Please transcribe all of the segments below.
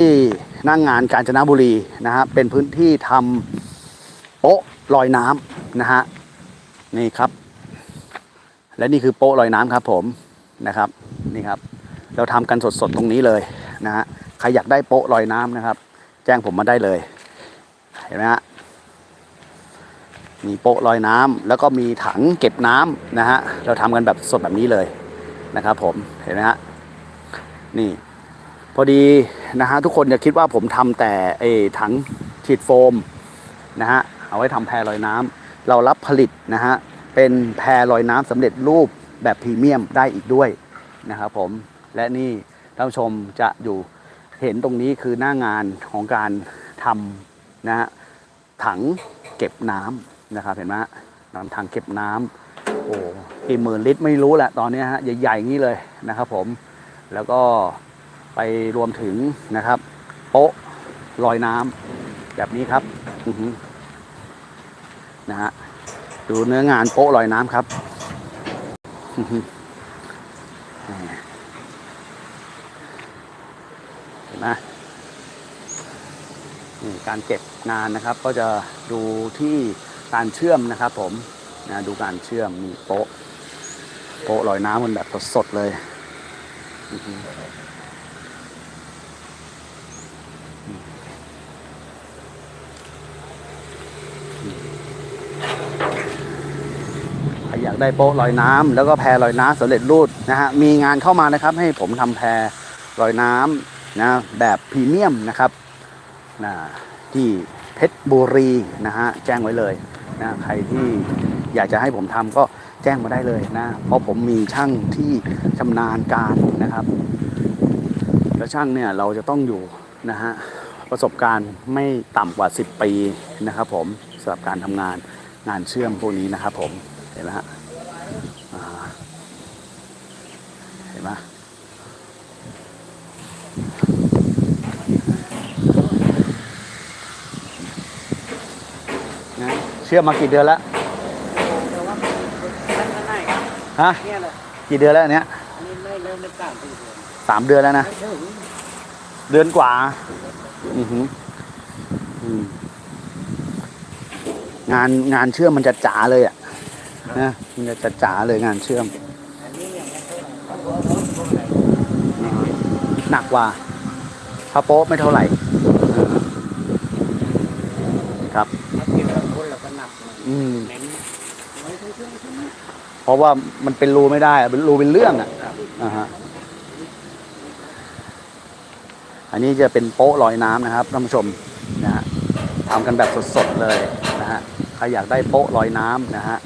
ที่หนั่งงานกาญจนบุรีนะฮะเป็นพื้นที่ทำโป๊ะลอยน้ำนะฮะนี่ครับ และนี่คือโป๊ะลอยน้ำครับผมนะครับนี่ครับ เราทำกันสดๆตรงนี้เลยนะฮะใครอยากได้โป๊ะลอยน้ำนะครับ แจ้งผมมาได้เลยเห็นไหมฮะมีโป๊ะลอยน้ำแล้วก็มีถังเก็บน้ำนะฮะเราทำกันแบบสดแบบนี้เลยนะครับ ผมเห็นไหมฮะนี่ พอดีนะฮะทุกคนจะคิดว่าผมทำแต่ไอ้ถังฉีดโฟมนะฮะเอาไว้ทำแพรลอยน้ำเรารับผลิตนะฮะเป็นแพรลอยน้ำสำเร็จรูปแบบพรีเมียมได้อีกด้วยนะครับผมและนี่ท่านผู้ชมจะอยู่เห็นตรงนี้คือหน้างานของการทำนะฮะถังเก็บน้ำนะครับเห็นไหมน้ำถังเก็บน้ำโอ้กี่หมื่นลิตรไม่รู้แหละตอนนี้ฮะใหญ่ๆงนี้เลยนะครับผมแล้วก็ ไปรวมถึงนะครับ โป๊ะลอยน้ำแบบนี้ครับนะฮะดูเนื้องานโป๊ะลอยน้ำครับเห็นไหมนี่การเก็บงานนะครับ ก็จะดูที่การเชื่อมนะครับผมนะดูการเชื่อมมีโป๊ะ โป๊ะลอยน้ำมันแบบสดๆเลยอื้อหือ ใครอยากได้โป๊ะลอยน้ำแล้วก็แพลอยน้ำสำเร็จรูปนะฮะมีงานเข้ามานะครับ ให้ผมทำแพลอยน้ำนะแบบพรีเมียมนะครับนะที่เพชรบุรีนะฮะแจ้งไว้เลยนะใครที่อยากจะให้ผมทำก็แจ้งมาได้เลยนะ เพราะผมมีช่างที่ชำนาญการนะครับ แล้วช่างเนี่ยเราจะต้องอยู่นะฮะประสบการณ์ไม่ต่ำกว่า 10 ปีนะครับผมสำหรับการทำงานงานเชื่อมพวกนี้นะครับผม ห็นไหมฮะอ่าเห็นไหมนะเชื่อมมากี่เดือนแล้วแต่ว่ามันมันง่ายครับฮะเนี่ยเลยกี่เดือนแล้วอันเนี้ยอันนี้ไม่เริ่มไม่กล้าตีเดือนสามเดือนแล้วนะ ไม่ถึงเดือนกว่า อือหืออืมงานงานเชื่อมมันจะจ๋าเลยอะ นะมันจะจะจ๋าเลยงานเชื่อมหนักกว่าพะโป๊ะไม่เท่าไหร่ครับเราก็หนักหน่อยอืมเพราะว่ามันเป็นรูไม่ได้เป็นรูเป็นเรื่องอะอ่าฮะอันนี้จะเป็นโป๊ะลอยน้ำนะครับท่านผู้ชมนะฮะทำกันแบบสดๆเลยนะฮะใครอยากได้โป๊ะลอยน้ำนะฮะ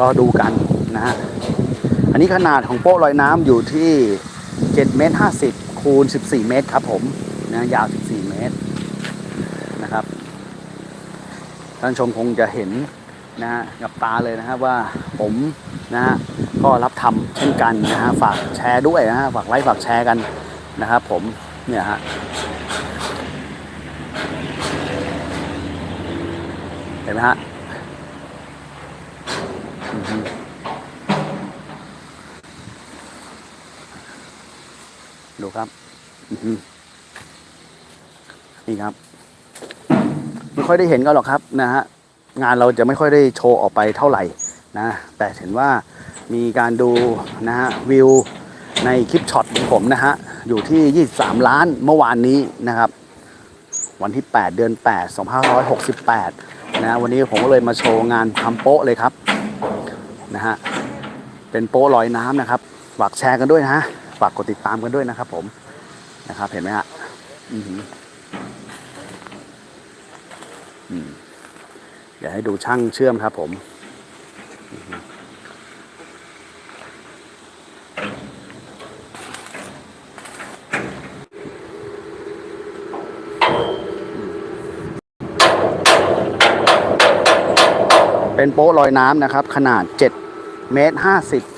ก็ดูกันนะฮะอันนี้ขนาดของโป๊ะลอยน้ำอยู่ที่7เมตร50คูณ14 เมตรครับผมนะยาว 14 เมตรนะครับท่านชมคงจะเห็นนะฮะกับตาเลยนะครับว่าผมนะฮะก็รับทำเช่นกันนะฮะฝากแชร์ด้วยนะฮะฝากไลค์ฝากแชร์กันนะครับผมเนี่ยฮะเห็นไหมฮะ ดูครับอือฮึนี่ครับ ไม่ค่อยได้เห็นกันหรอกครับนะฮะงานเราจะไม่ค่อยได้โชว์ออกไปเท่าไหร่นะแต่เห็นว่ามีการดูนะฮะวิวในคลิปช็อตของผมนะฮะอยู่ที่ 23 ล้านเมื่อวานนี้นะครับ วันที่ 8 เดือน 8 2568นะวันนี้ผมก็เลยมาโชว์งานทำโป๊ะเลยครับ นะฮะเป็นโป๊ลอยน้ำนะครับฝากแชร์กันด้วยนะฮะฝากกดติดตามกันด้วยนะครับ ผมนะครับ เห็นไหมฮะอือหืออืมเดี๋ยวให้ดูช่างเชื่อมครับ ผมเป็นโป๊ะลอยน้ำนะครับ ขนาด 7 เมตร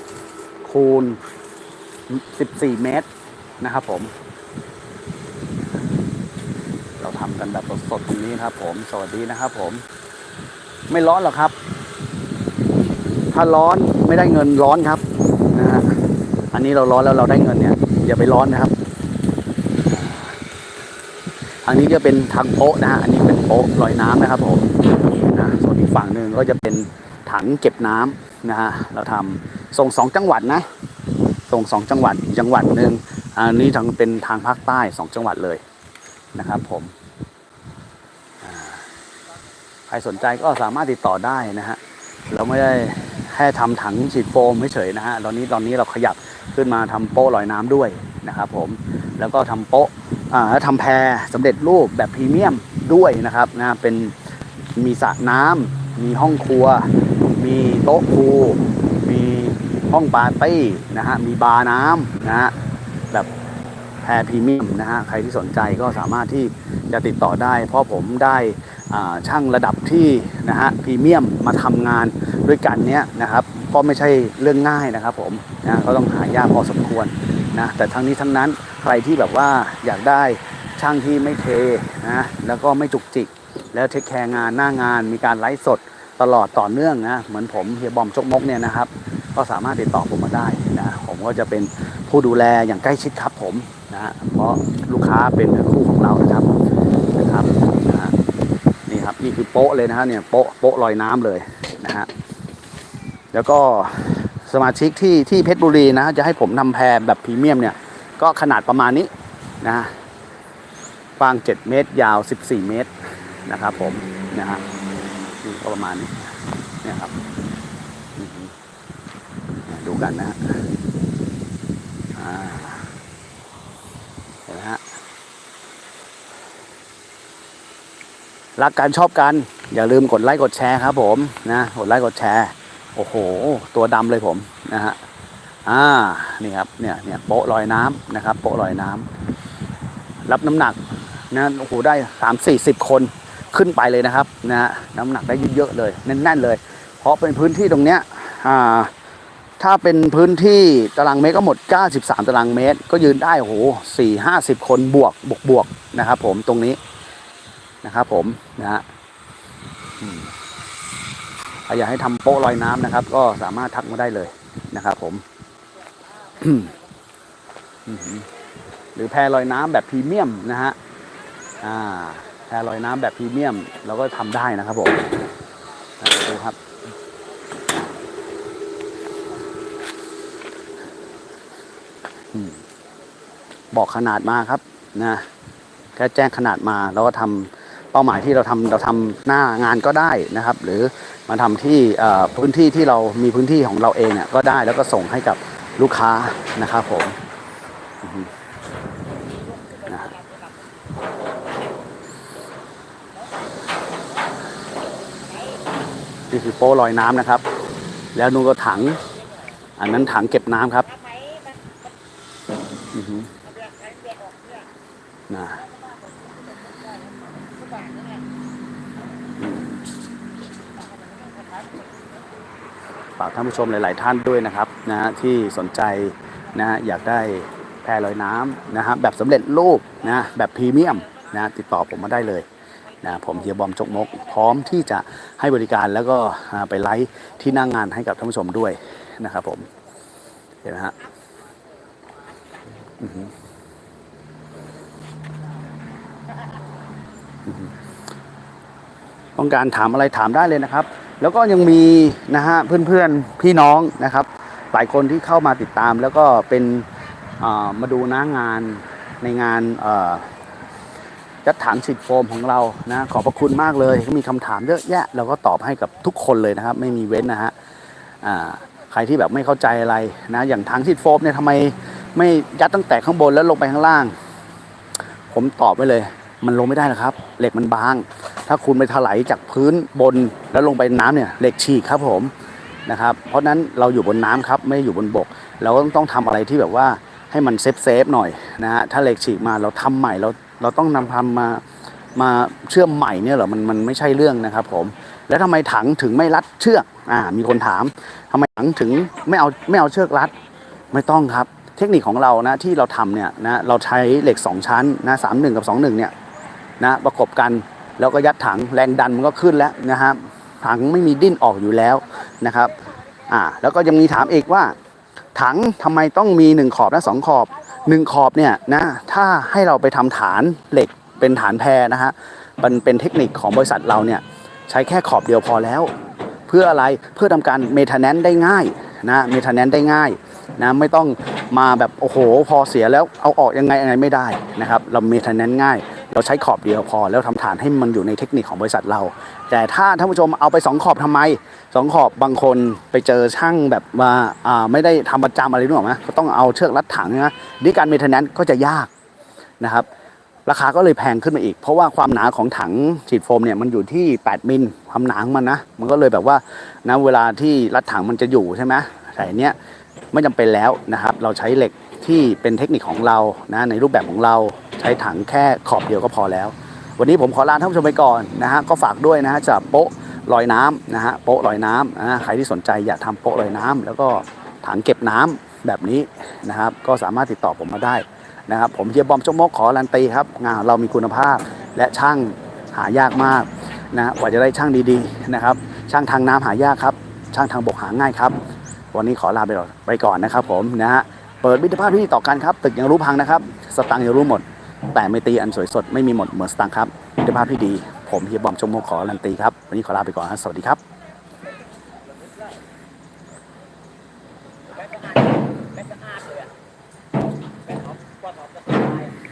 50คูณ14เมตรนะครับผม เราทำกันแบบสดๆตรงนี้นะครับผม สวัสดีนะครับผม ไม่ร้อนหรอกครับ ถ้าร้อนไม่ได้เงินร้อนครับนะฮะอันนี้เราร้อนแล้วเราได้เงินเนี่ย อย่าไปร้อนนะครับทางนี้จะเป็นทางโป๊ะนะฮะ อันนี้เป็นโป๊ะลอยน้ำนะครับผมนะส่วนอีกฝั่งหนึ่งก็จะเป็นถังเก็บน้ำ นะฮะเราทำส่งสองจังหวัดนะ ส่งสองจังหวัดอีกจังหวัดหนึ่งอันนี้ทางเป็นทางภาคใต้สองจังหวัดเลยนะครับ ผมใครสนใจก็สามารถติดต่อได้นะฮะเราไม่ได้แค่ทำถังฉีดโฟมเฉยๆนะฮะตอนนี้ตอนนี้เราขยับขึ้นมาทำโป๊ะลอยน้ำด้วยนะครับ ผมแล้วก็ทำโป๊ะอ่าแล้วทำแพรสำเร็จรูปแบบพรีเมียมด้วยนะครับนะเป็นมีสระน้ำมีห้องครัว โต๊ะครูมีห้องปาร์ตี้นะฮะ มีบาร์น้ำนะฮะ แบบแพรพรีเมียมนะฮะ ใครที่สนใจก็สามารถที่จะติดต่อได้ เพราะผมได้ช่างระดับที่นะฮะพรีเมียมมาทำงานด้วยกันเนี้ยนะครับก็ไม่ใช่เรื่องง่ายนะครับผมนะก็ต้องหายากพอสมควรนะแต่ทั้งนี้ทั้งนั้นใครที่แบบว่าอยากได้ช่างที่ไม่เทนะแล้วก็ไม่จุกจิก แล้วเทคแคร์งานหน้างานมีการไลฟ์สด ตลอดต่อเนื่องนะเหมือนผมเฮียบอมจกมกเนี่ยนะครับ ก็สามารถติดต่อผมมาได้นะผมก็จะเป็นผู้ดูแลอย่างใกล้ชิดครับผมนะเพราะลูกค้าเป็นคู่ของเรานะครับนะครับนะนี่ครับนี่คือโป๊ะเลยนะฮะเนี่ยโป๊ะโป๊ะลอยน้ำเลยนะฮะแล้วก็สมาชิกที่ที่เพชรบุรีนะจะให้ผมทำแพรแบบพรีเมียมเนี่ยก็ขนาดประมาณนี้นะกว้าง 7 เมตร ยาว 14 เมตรนะครับผมนะฮะ ก็ประมาณนี้เนี่ยครับ ดูกันนะฮะเห็นไหมฮะรักกันชอบกัน อย่าลืมกดไลค์กดแชร์ครับผมนะกดไลค์กดแชร์โอ้โห ตัวดำเลยผมนะฮะอ่านี่ครับเนี่ยเนี่ยโปะลอยน้ำนะครับ โปะลอยน้ำรับน้ำหนักนะโอ้โหได้สามสี่สิบคน ขึ้นไปเลยนะครับนะฮะน้ำหนักได้เยอะๆเลยแน่นๆเลย เพราะเป็นพื้นที่ตรงเนี้ยอ่าถ้าเป็นพื้นที่ตารางเมตรก็หมด 93 ตารางเมตร ก็ยืนได้โอ้โห4 50คนบวกบวกบวกนะครับ ผมตรงนี้นะครับ ผมนะฮะอยากให้ทำโป๊ะลอยน้ำนะครับ ก็สามารถทักมาได้เลยนะครับ ผมอืมหรือแพลอยน้ำแบบพรีเมียมนะฮะอ่า แพลอยน้ำแบบพรีเมียม เราก็ทำได้นะครับผมดูครับ บอกขนาดมาครับนะแค่แจ้งขนาดมาแล้วก็ทำเป้าหมายที่เราทำเราทำหน้างานก็ได้นะครับ หรือมาทำที่พื้นที่ที่เรามีพื้นที่ของเราเองเนี่ยก็ได้แล้วก็ส่งให้กับลูกค้านะครับผมอือฮึนะ นี่คือโป้ลอยน้ำนะครับ แล้วนู่นก็ถัง อันนั้นถังเก็บน้ำครับนะฝากท่านผู้ชมหลาย ๆ ท่านด้วยนะครับนะฮะที่สนใจนะฮะอยากได้แพรลอยน้ำนะฮะแบบสำเร็จรูปนะแบบพรีเมียมนะติดต่อผมมาได้เลย นะผมเฮียบอมจกมก พร้อมที่จะให้บริการแล้วก็ไปไลฟ์ที่นั่งงานให้กับท่านผู้ชมด้วยนะครับผมเห็นไหมฮะต้องการถามอะไรถามได้เลยนะครับ แล้วก็ยังมีนะฮะเพื่อนๆพี่น้องนะครับหลายคนที่เข้ามาติดตามแล้วก็เป็นมาดูหน้างานในงานเอ่อ ยัดถังฉีดโฟมของเรานะ ขอบพระคุณมากเลย มีคำถามเยอะแยะเราก็ตอบให้กับทุกคนเลยนะครับ ไม่มีเว้นนะฮะใครที่แบบไม่เข้าใจอะไรนะ อย่างถังฉีดโฟมเนี่ยทำไมไม่ยัดตั้งแต่ข้างบนแล้วลงไปข้างล่าง ผมตอบไว้เลย มันลงไม่ได้นะครับ เหล็กมันบาง ถ้าคุณไปถลายจากพื้นบนแล้วลงไปน้ำเนี่ยเหล็กฉีกครับผมนะครับเพราะฉะนั้นเราอยู่บนน้ำครับไม่อยู่บนบก เราก็ต้องทำอะไรที่แบบว่าให้มันเซฟเซฟหน่อยนะฮะถ้าเหล็กฉีกมาเราทำใหม่เรา เราต้องนำทำมามาเชื่อมใหม่เนี่ยเหรอมันมันไม่ใช่เรื่องนะครับผมแล้วทำไมถังถึงไม่รัดเชือกอ่ามีคนถามทำไมถังถึงไม่เอาไม่เอาเชือกรัด ไม่ต้องครับ เทคนิคของเรานะที่เราทำเนี่ยนะเราใช้เหล็ก 2 ชั้นนะสามหนึ่งกับ2 1เนี่ยนะประกบกันแล้วก็ยัดถังแรงดันมันก็ขึ้นแล้วนะครับถังไม่มีดิ้นออกอยู่แล้วนะครับอ่าแล้วก็ยังมีถามอีกว่า ถังทำไมต้องมี 1 ขอบและ2ขอบ หนึ่งขอบเนี่ยนะถ้าให้เราไปทำฐานเหล็กเป็นฐานแพรนะฮะมันเป็นเทคนิคของบริษัทเราเนี่ยใช้แค่ขอบเดียวพอแล้ว เพื่ออะไรเพื่อทำการเมทแนนได้ง่ายนะเมทแนนได้ง่ายนะไม่ต้องมาแบบโอ้โหพอเสียแล้วเอาออกยังไงยังไงไม่ได้นะครับ เราเมทแนนง่าย เราใช้ขอบเดียวพอ แล้วทำฐานให้มันอยู่ในเทคนิคของบริษัทเรา แต่ถ้าท่านผู้ชมเอาไปสองขอบทำไมสองขอบบางคนไปเจอช่างแบบว่าไม่ได้ทำประจำอะไรนึกออกไหมก็ต้องเอาเชือกรัดถังนะนี่การเมทแนนก็จะยากนะครับราคาก็เลยแพงขึ้นมาอีก เพราะว่าความหนาของถังฉีดโฟมเนี่ยมันอยู่ที่ 8 มิลความหนาของมันนะ มันก็เลยแบบว่านะเวลาที่รัดถังมันจะอยู่ใช่ไหมแต่เนี้ยไม่จำเป็นแล้วนะครับ เราใช้เหล็ก ที่เป็นเทคนิคของเรานะในรูปแบบของเราใช้ถังแค่ขอบเดียวก็พอแล้ว วันนี้ผมขอลาท่านผู้ชมไปก่อนนะฮะก็ฝากด้วยนะฮะจากโป๊ะลอยน้ำนะฮะโป๊ะลอยน้ำนะใครที่สนใจอยากทำโป๊ะลอยน้ำแล้วก็ถังเก็บน้ำแบบนี้นะครับ ก็สามารถติดต่อผมมาได้นะครับ ผมเฮียบอมจกมกขอการันตีครับ งานของเรามีคุณภาพและช่างหายากมากนะกว่าจะได้ช่างดีๆนะครับ ช่างทางน้ำหายากครับ ช่างทางบกหาง่ายครับ วันนี้ขอลาไปก่อนนะครับผมนะฮะ เปิดมิตรภาพที่ดีต่อกันครับตึกยังรู้พังนะครับ สตังค์ยังรู้หมด แต่ไม่ตีอันสวยสดไม่มีหมดเหมือนสตังค์ครับมิตรภาพที่ดี ผมเฮียบอมจกมกขอรันตีครับวันนี้ขอลาไปก่อนครับสวัสดีครับ